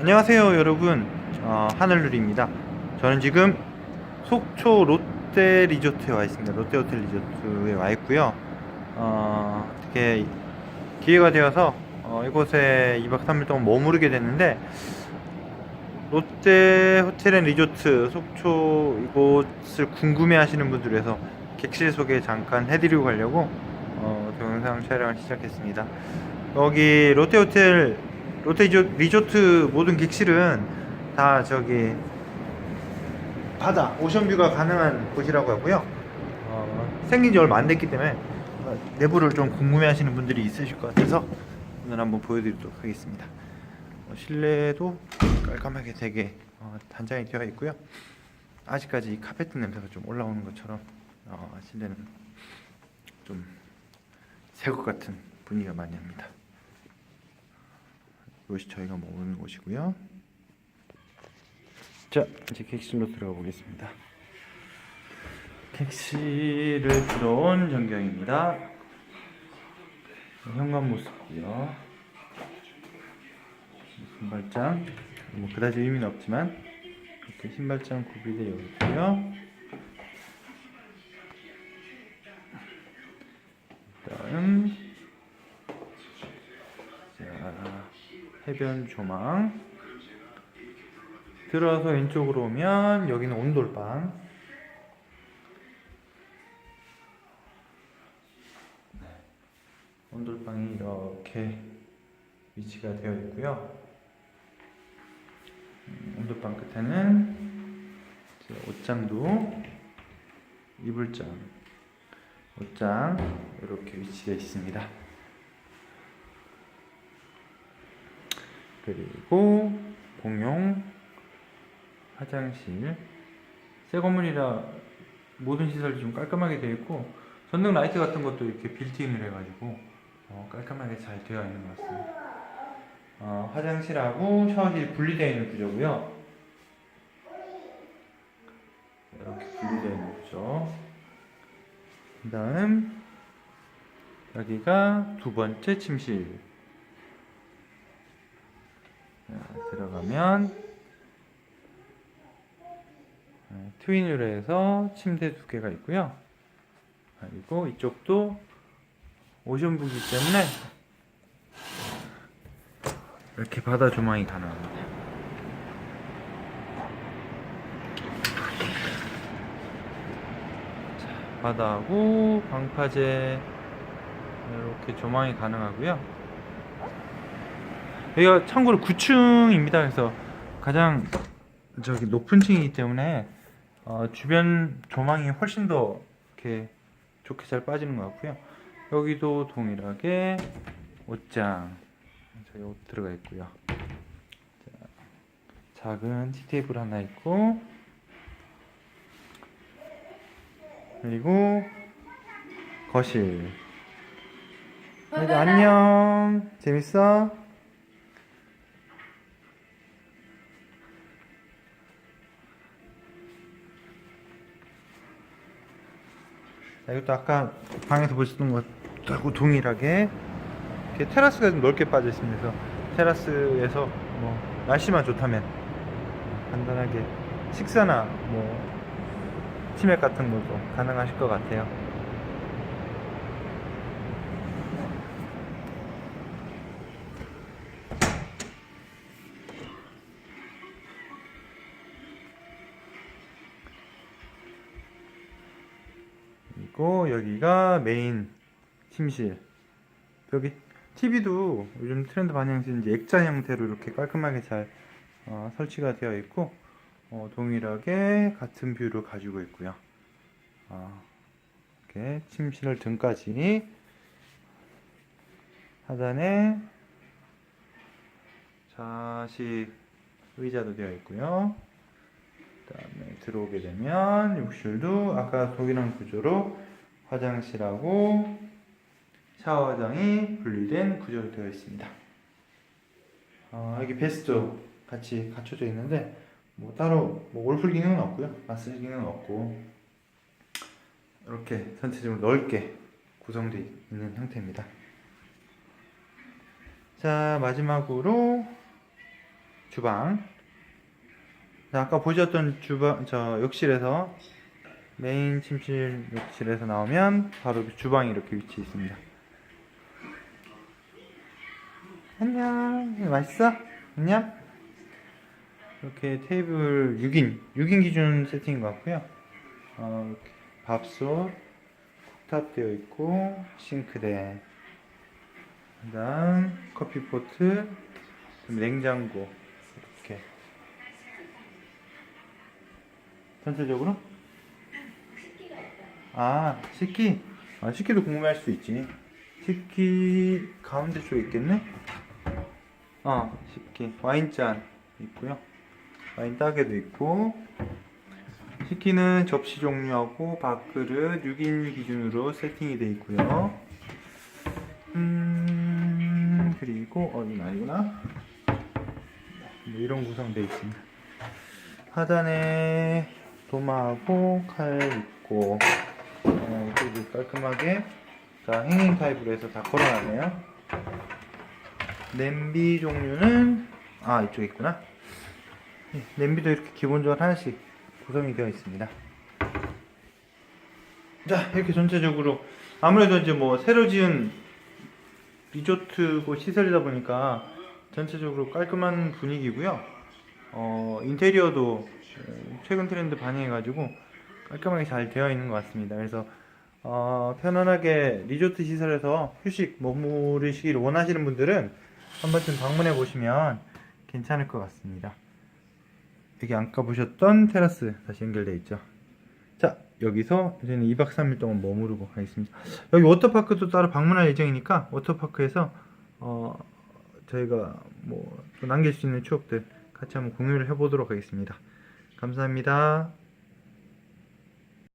안녕하세요 여러분. 어, 하늘누리입니다. 저는 지금 속초 롯데 리조트에 와 있습니다. 롯데 호텔 리조트에 와 있고요. 어, 어떻게 기회가 되어서 어, 이곳에 2박 3일 동안 머무르게 됐는데 롯데 호텔 앤 리조트 속초 이곳을 궁금해 하시는 분들 위해서 객실 소개 잠깐 해드리고 가려고 어, 동영상 촬영을 시작했습니다. 여기 롯데 호텔 롯데 리조- 리조트 모든 객실은 다 저기 바다 오션뷰가 가능한 곳이라고 하고요. 어, 생긴 지 얼마 안 됐기 때문에 어, 내부를 좀 궁금해 하시는 분들이 있으실 것 같아서 오늘 한번 보여드리도록 하겠습니다. 어, 실내도 깔끔하게 되게 어, 단장이 되어 있고요. 아직까지 이 카페트 냄새가 좀 올라오는 것처럼 어, 실내는 좀 새 것 같은 분위기가 많이 납니다. 이것이 저희가 머무는 곳이고요. 자, 이제 객실로 들어가 보겠습니다. 객실을 들어온 전경입니다. 현관 모습이요. 신발장, 뭐 그다지 의미는 없지만 이렇게 신발장 구비되어 있고요. 해변 조망. 들어서 왼쪽으로 오면 여기는 온돌방. 네. 온돌방이 이렇게 위치가 되어 있고요. 음, 온돌방 끝에는 옷장도 이불장, 옷장 이렇게 위치되어 있습니다. 그리고 공용 화장실 새 건물이라 모든 시설이 좀 깔끔하게 되어 있고 전등 라이트 같은 것도 이렇게 빌트인을 해가지고 어, 깔끔하게 잘 되어 있는 것 같습니다. 어, 화장실하고 샤워실이 분리되어 있는 구조고요. 이렇게 분리되어 있는 구조. 그다음 여기가 두 번째 침실. 자, 네, 트윈으로 해서 침대 두 개가 있고요. 그리고 이쪽도 오션부기 때문에 이렇게 바다 조망이 가능합니다. 자, 바다하고 방파제 이렇게 조망이 가능하고요. 여기가 참고로 9층입니다. 그래서 가장 저기 높은 층이기 때문에 어, 주변 조망이 훨씬 더 이렇게 좋게 잘 빠지는 것 같고요. 여기도 동일하게 옷장 저기 옷 들어가 있고요. 자, 작은 티 테이블 하나 있고 그리고 거실. 여기 안녕. 재밌어? 자, 이것도 아까 방에서 보셨던 것하고 동일하게 이렇게 테라스가 좀 넓게 빠져 있습니다. 그래서 테라스에서 뭐 날씨만 좋다면 간단하게 식사나 뭐 치맥 같은 것도 가능하실 것 같아요. 그리고 여기가 메인 침실. 여기 TV도 요즘 트렌드 반영해서 이제 액자 형태로 이렇게 깔끔하게 잘 어, 설치가 되어 있고 어, 동일하게 같은 뷰를 가지고 있고요. 어, 이렇게 침실 등까지 하단에 좌식 의자도 되어 있고요. 그 다음에 들어오게 되면 욕실도 아까 동일한 구조로 화장실하고 샤워장이 분리된 구조로 되어 있습니다. 어, 여기 베스트도 같이 갖춰져 있는데 뭐 따로 뭐 올풀 기능은 없고요, 마사지 기능은 없고 이렇게 전체적으로 넓게 구성되어 있는 형태입니다. 자 마지막으로 주방. 자, 아까 보셨던 주방 저 욕실에서 메인 침실 욕실에서 나오면 바로 그 주방이 이렇게 위치해 있습니다. 안녕. 맛있어? 안녕. 이렇게 테이블 6인 6인 기준 세팅인 것 같고요. 어, 밥솥 쿡탑 되어 있고 싱크대 그다음 커피포트 냉장고 이렇게 전체적으로 아 식기. 아 식기도 궁금할 수 있지. 식기 가운데 쪽에 있겠네? 어 식기. 와인잔 있고요. 와인 따개도 있고. 식기는 접시 종류하고 밥그릇 6인 기준으로 세팅이 되어 있고요. 음 그리고 어 이건 아니구나. 뭐 이런 구성되어 있습니다. 하단에 도마하고 칼 있고 깔끔하게 자 행잉 타입으로 해서 다 걸어놨네요 냄비 종류는 아 이쪽에 있구나 네, 냄비도 이렇게 기본적으로 하나씩 구성이 되어 있습니다 자 이렇게 전체적으로 아무래도 이제 뭐 새로 지은 리조트고 시설이다 보니까 전체적으로 깔끔한 분위기고요. 어, 인테리어도 어, 최근 트렌드 반영해가지고 깔끔하게 잘 되어 있는 것 같습니다. 그래서 어, 편안하게 리조트 시설에서 휴식 머무르시길 원하시는 분들은 한 번쯤 방문해 보시면 괜찮을 것 같습니다. 여기 아까 보셨던 테라스 다시 연결되어 있죠. 자 여기서 저희는 2박 3일 동안 머무르고 가겠습니다. 여기 워터파크도 따로 방문할 예정이니까 워터파크에서 어, 저희가 뭐또 남길 수 있는 추억들 같이 한번 공유를 해보도록 하겠습니다. 감사합니다.